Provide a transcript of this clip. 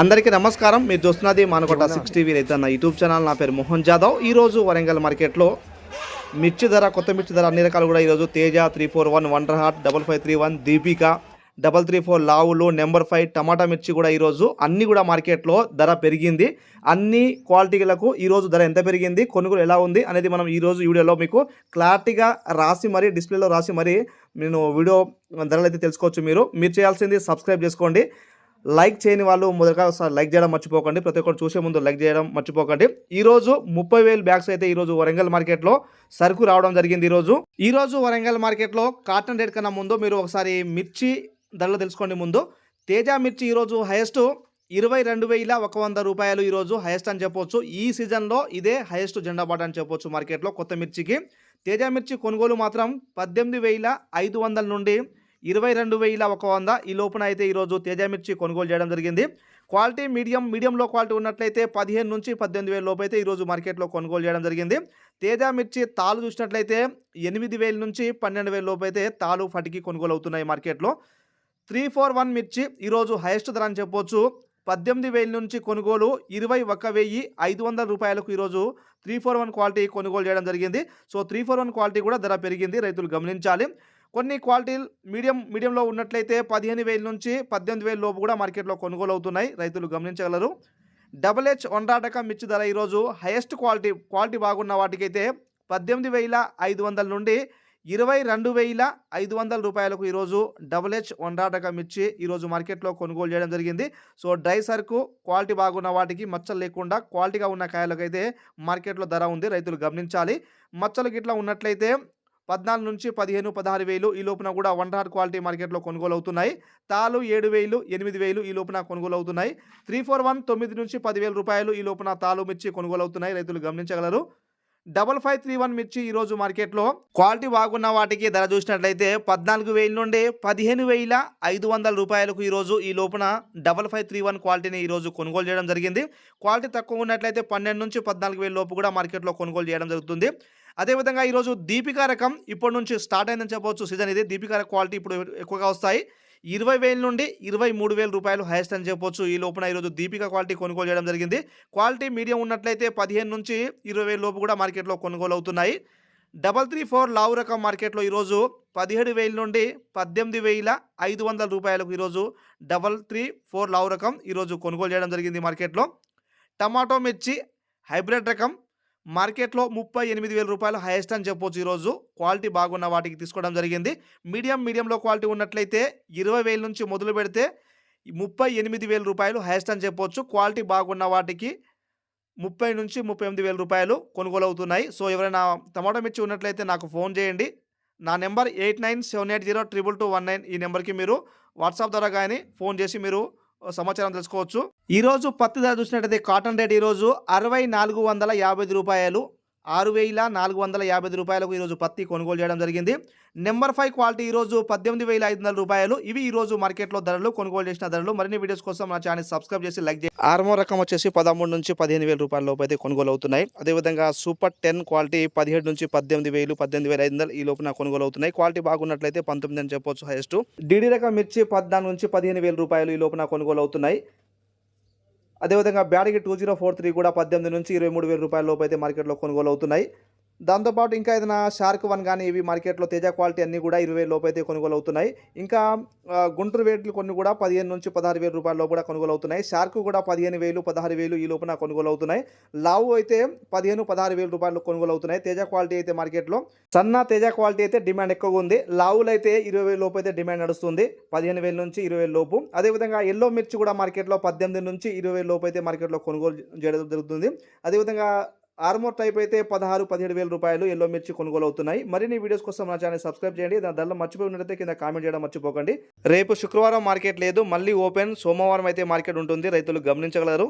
అందరికీ నమస్కారం. మీరు చూస్తున్నది మానకొండ సిక్స్ టీవీ రైతన్న యూట్యూబ్ ఛానల్. నా పేరు మోహన్ జాదవ్. ఈరోజు వరంగల్ మార్కెట్లో మిర్చి ధర కొత్త మిర్చి ధర అన్ని రకాలు కూడా ఈరోజు Teja three four one wonder hot double five three one Deepika double three four లావులు number five టమాటా మిర్చి కూడా ఈరోజు అన్ని కూడా మార్కెట్లో ధర పెరిగింది. అన్ని క్వాలిటీలకు ఈరోజు ధర ఎంత పెరిగింది కొనుగోలు ఎలా ఉంది అనేది మనం ఈరోజు వీడియోలో మీకు క్లారిటీగా రాసి మరీ డిస్ప్లేలో రాసి మరీ నేను వీడియో ధరలు అయితే తెలుసుకోవచ్చు మీరు. మీరు చేయాల్సింది సబ్స్క్రైబ్ చేసుకోండి. లైక్ చేయని వాళ్ళు మొదటగా ఒకసారి లైక్ చేయడం మర్చిపోకండి. ప్రతి ఒక్కరు చూసే ముందు లైక్ చేయడం మర్చిపోకండి. ఈరోజు ముప్పై వేలు బ్యాగ్స్ అయితే ఈరోజు వరంగల్ మార్కెట్లో సరుకు రావడం జరిగింది ఈరోజు. ఈరోజు వరంగల్ మార్కెట్లో కాటన్ రేట్ కన్నా ముందు మీరు ఒకసారి మిర్చి ధరలు తెలుసుకోండి ముందు. తేజ మిర్చి ఈరోజు హైయెస్ట్ ఇరవై రెండు వేల ఒక వంద రూపాయలు ఈరోజు హైయెస్ట్ అని చెప్పొచ్చు. ఈ సీజన్లో ఇదే హైయెస్ట్ జెండా బాట అని చెప్పొచ్చు మార్కెట్లో కొత్త మిర్చికి. తేజ మిర్చి కొనుగోలు మాత్రం పద్దెనిమిది వేల ఐదు వందల నుండి ఇరవై రెండు వేల ఒక వంద. ఈ లోపున అయితే ఈరోజు తేజ మిర్చి కొనుగోలు చేయడం జరిగింది. క్వాలిటీ మీడియం మీడియంలో క్వాలిటీ ఉన్నట్లయితే పదిహేను నుంచి పద్దెనిమిది వేల లోపు అయితే ఈరోజు మార్కెట్లో కొనుగోలు చేయడం జరిగింది. తేజ మిర్చి తాలు చూసినట్లయితే ఎనిమిది వేల నుంచి పన్నెండు వేల లోపు అయితే తాలు ఫటికి కొనుగోలు అవుతున్నాయి మార్కెట్లో. త్రీ ఫోర్ వన్ మిర్చి ఈరోజు హైయెస్ట్ ధర అని చెప్పొచ్చు. పద్దెనిమిది వేల నుంచి కొనుగోలు ఇరవై ఒక్క వెయ్యి ఐదు వందల రూపాయలకు ఈరోజు త్రీ ఫోర్ వన్ క్వాలిటీ కొనుగోలు చేయడం జరిగింది. So three four one quality కూడా ధర పెరిగింది. రైతులు గమనించాలి. కొన్ని క్వాలిటీలు మీడియం మీడియంలో ఉన్నట్లయితే పదిహేను వేల నుంచి పద్దెనిమిది వేల లోపు కూడా మార్కెట్లో కొనుగోలు అవుతున్నాయి రైతులు గమనించగలరు. డబుల్ హెచ్ వండాటక మిర్చి ధర ఈరోజు హైయెస్ట్ క్వాలిటీ క్వాలిటీ బాగున్న వాటికైతే పద్దెనిమిది వేల ఐదు వందల నుండి ఇరవై రెండు వేల ఐదు వందల రూపాయలకు ఈరోజు డబుల్ హెచ్ వండాటక మిర్చి ఈరోజు మార్కెట్లో కొనుగోలు చేయడం జరిగింది. సో డ్రై సరుకు క్వాలిటీ బాగున్న వాటికి మచ్చలు లేకుండా క్వాలిటీగా ఉన్న కాయలకైతే మార్కెట్లో ధర ఉంది. రైతులు గమనించాలి. మచ్చలు గిట్లా ఉన్నట్లయితే పద్నాలుగు నుంచి పదిహేను పదహారు వేలు ఈ లోపున కూడా వన్ హార్డ్ క్వాలిటీ మార్కెట్లో కొనుగోలు అవుతున్నాయి తాలు ఏడు వేలు ఎనిమిది వేలు ఈ లోపున కొనుగోలు అవుతున్నాయి త్రీ ఫోర్ వన్ తొమ్మిది నుంచి పదివేల రూపాయలు ఈ లోపున తాలు మిర్చి కొనుగోలు అవుతున్నాయి రైతులు గమనించగలరు. డబల్ ఫైవ్ త్రీ వన్ మిర్చి ఈరోజు మార్కెట్లో క్వాలిటీ బాగున్న వాటికి ధర చూసినట్లయితే పద్నాలుగు వేల నుండి పదిహేను వేల ఐదు వందల రూపాయలకు ఈరోజు ఈ లోపున డబల్ ఫైవ్ త్రీ వన్ క్వాలిటీని ఈరోజు కొనుగోలు చేయడం జరిగింది. క్వాలిటీ తక్కువ ఉన్నట్లయితే పన్నెండు నుంచి పద్నాలుగు వేల లోపు కూడా మార్కెట్లో కొనుగోలు చేయడం జరుగుతుంది. అదేవిధంగా ఈరోజు దీపికా రకం ఇప్పటి నుంచి స్టార్ట్ అయిందని చెప్పవచ్చు. సీజన్ ఇది. దీపికా క్వాలిటీ ఇప్పుడు ఎక్కువగా వస్తాయి. ఇరవై వేల నుండి ఇరవై మూడు వేల రూపాయలు హైయెస్ట్ అని చెప్పొచ్చు. ఈ లోపున ఈరోజు దీపిక క్వాలిటీ కొనుగోలు చేయడం జరిగింది. క్వాలిటీ మీడియం ఉన్నట్లయితే పదిహేను నుంచి ఇరవై వేల లోపు కూడా మార్కెట్లో కొనుగోలు అవుతున్నాయి. డబల్ త్రీ ఫోర్ లావు రకం మార్కెట్లో ఈరోజు పదిహేడు వేల నుండి పద్దెనిమిది వేల ఐదు వందల రూపాయలకు ఈరోజు డబల్ త్రీ ఫోర్ లావు రకం ఈరోజు కొనుగోలు చేయడం జరిగింది మార్కెట్లో. టమాటో మిర్చి హైబ్రిడ్ రకం మార్కెట్లో ముప్పై ఎనిమిది వేల రూపాయలు హైయెస్ట్ అని చెప్పొచ్చు ఈరోజు. క్వాలిటీ బాగున్న వాటికి తీసుకోవడం జరిగింది. మీడియం మీడియంలో క్వాలిటీ ఉన్నట్లయితే ఇరవై వేల నుంచి మొదలు పెడితే ముప్పై ఎనిమిది వేల రూపాయలు హైయెస్ట్ అని చెప్పొచ్చు. క్వాలిటీ బాగున్న వాటికి ముప్పై నుంచి ముప్పై ఎనిమిది వేల రూపాయలు కొనుగోలు అవుతున్నాయి సో ఎవరైనా టమాటో మిర్చి ఉన్నట్లయితే నాకు ఫోన్ చేయండి. నా number eight nine seven eight zero triple two one nine ఈ నెంబర్కి మీరు వాట్సాప్ ద్వారా కానీ ఫోన్ చేసి మీరు సమాచారం తెలుసుకోవచ్చు. ఈరోజు పత్తి ధర చూసినట్టయితే కాటన్ రేట్ ఈరోజు అరవై నాలుగు వందల యాభై రూపాయలు ఆరు వేల నాలుగు వందల యాభై ఐదు రూపాయలకు ఈరోజు పత్తి కొనుగోలు చేయడం జరిగింది. నెంబర్ ఫైవ్ క్వాలిటీ ఈరోజు పద్దెనిమిది వేల ఐదు వందల రూపాయలు. ఇవి ఈరోజు మార్కెట్లో ధరలు కొనుగోలు చేసిన ధరలు. మరిన్ని వీడియోస్ కోసం నా ఛానల్ సబ్స్క్రైబ్ చేసి లైక్ చేయండి. ఆర్మో రకం వచ్చేసి పదమూడు నుంచి పదిహేను వేల రూపాయల లోపు అయితే కొనుగోలు అవుతున్నాయి. అదేవిధంగా సూపర్ టెన్ క్వాలిటీ పదిహేడు నుంచి పద్దెనిమిది వేలు పద్దెనిమిది వేల ఐదు వందలు ఈ లోపున కొనుగోలు అవుతున్నాయి. క్వాలిటీ బాగున్నట్లయితే పంతొమ్మిది అని చెప్పొచ్చు హైయెస్ట్. డిడి రకం మిర్చి పద్నాలుగు నుంచి పదిహేను వేల రూపాయలు ఈ లోపున కొనుగోలు అవుతున్నాయి. అదేవిధంగా బ్యాడ్కి టూ జీరో ఫోర్ త్రీ కూడా పద్దెనిమిది నుంచి ఇరవై మూడు వేల రూపాయల లోపు అయితే మార్కెట్లో కొనుగోలు అవుతున్నాయి. దాంతోపాటు ఇంకా ఏదైనా షార్క్ వన్ కానీ ఇవి మార్కెట్లో తేజ క్వాలిటీ అన్నీ కూడా ఇరవై లోపు అయితే కొనుగోలు అవుతున్నాయి ఇంకా గుంటూరు వేట్లు కొన్ని కూడా పదిహేను నుంచి పదహారు వేల రూపాయల కూడా కొనుగోలు అవుతున్నాయి షార్క్ కూడా పదిహేను వేలు పదహారు వేలు ఈ లోపున కొనుగోలు అవుతున్నాయి లావు అయితే పదిహేను పదహారు వేల రూపాయలు కొనుగోలు అవుతున్నాయి తేజ క్వాలిటీ అయితే మార్కెట్లో సన్న తేజ క్వాలిటీ అయితే డిమాండ్ ఎక్కువగా ఉంది. లావులు అయితే ఇరవై వేల లోపు అయితే డిమాండ్ నడుస్తుంది. పదిహేను వేల నుంచి ఇరవై వేల లోపు. అదేవిధంగా ఎల్లో మిర్చి కూడా మార్కెట్లో పద్దెనిమిది నుంచి ఇరవై లోపు అయితే మార్కెట్లో కొనుగోలు చేయడం జరుగుతుంది. అదేవిధంగా ఆర్మోర్ టైప్ అయితే పదహారు పదిహేడు వేల రూపాయలు ఎల్లో మిర్చి కొనుగోలు అవుతున్నాయి మరిన్ని వీడియోస్ కోసం నా ఛానల్ సబ్స్క్రైబ్ చేయండి. దాని ధరలో మర్చిపోయి ఉన్నట్లయితే కింద కామెంట్ చేయడం మర్చిపోకండి. రేపు శుక్రవారం మార్కెట్ లేదు. మళ్ళీ ఓపెన్. సోమవారం అయితే మార్కెట్ ఉంటుంది. రైతులు గమనించగలరు.